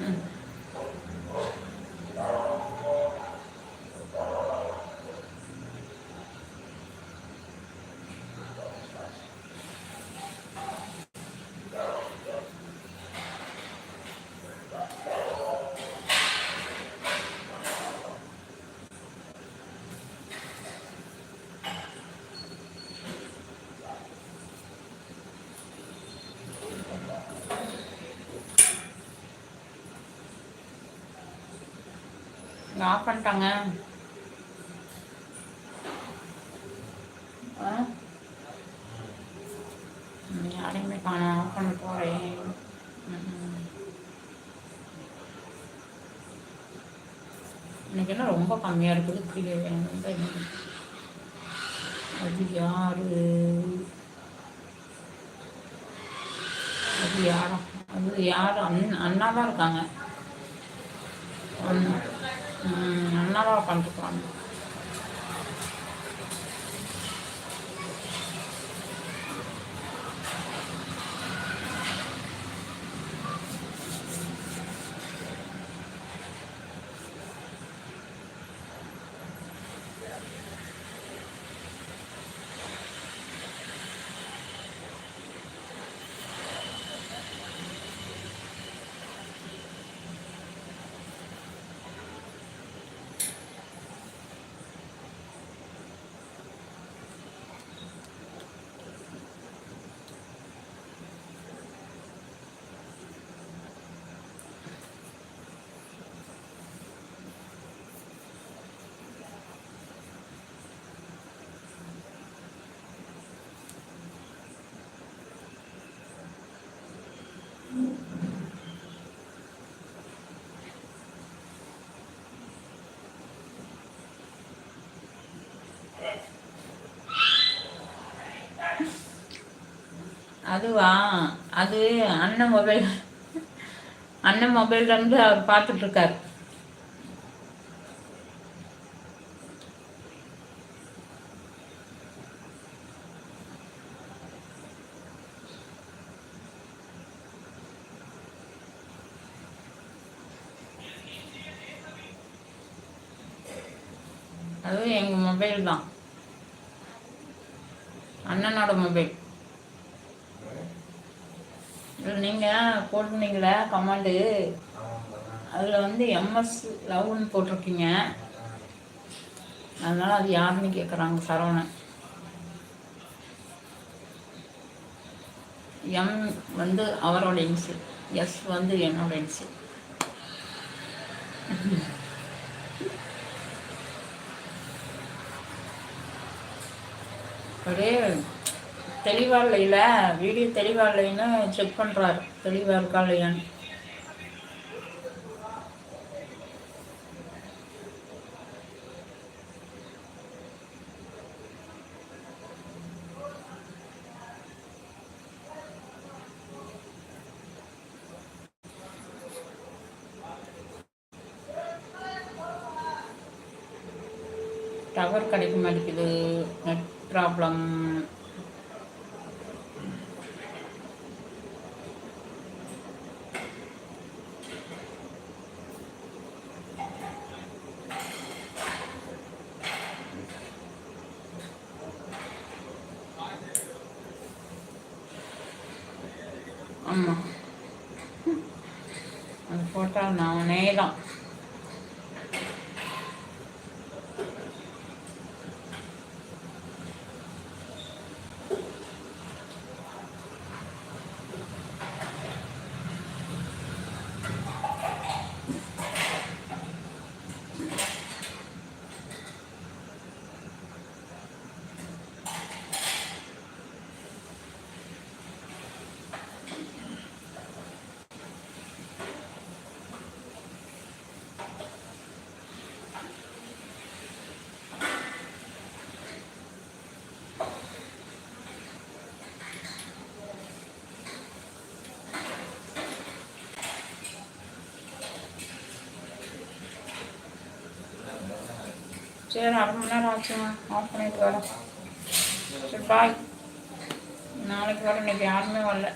Mm-hmm. நான் of பண்ணிட்டாங்க. யாரையுமே காணோம் ஆஃப் பண்ண போகிறேன் இன்னைக்கு என்ன ரொம்ப கம்மியாக இருக்குது? கீழே ரொம்ப அது யாரு? அது யாரா? அது யார்? அண்ணா அண்ணா தான் இருக்காங்க. அண்ணா. நல்லா அண்ணா தான் அதுவா? அது அண்ணன் மொபைல். அண்ணன் மொபைல்ல இருந்து அவர் பார்த்துட்டு இருக்காரு அதுவும் எங்க மொபைல் தான். அண்ணனோட மொபைல். நீங்கள் நீங்க போட்டிருந்தீங்களே கமாண்டு அதில் வந்து எம்எஸ் லவ்னு போட்டிருக்கீங்க. அதனால் அது யாருன்னு கேட்குறாங்க சரவணன். எம் வந்து அவரோட இன்சில் எஸ் வந்து என்னோட இன்சில் அப்படியே தெளிவா இல்லையில? வீடியோ தெளிவா இல்லைன்னு செக் பண்ணுறாரு தெளிவா இருக்கா இல்லையான்னு. டவர் கிடைக்க மாட்டேங்குது. நெட் ப்ராப்ளம் ஆமாம் அது போட்டால் நான் நேரம் சரி அரை மணி நேரம் ஆச்சுங்க ஆஃப் பண்ணிட்டு வரேன். சரி பாய் நாளைக்கு வரேன். இன்னைக்கு யாருமே வரல.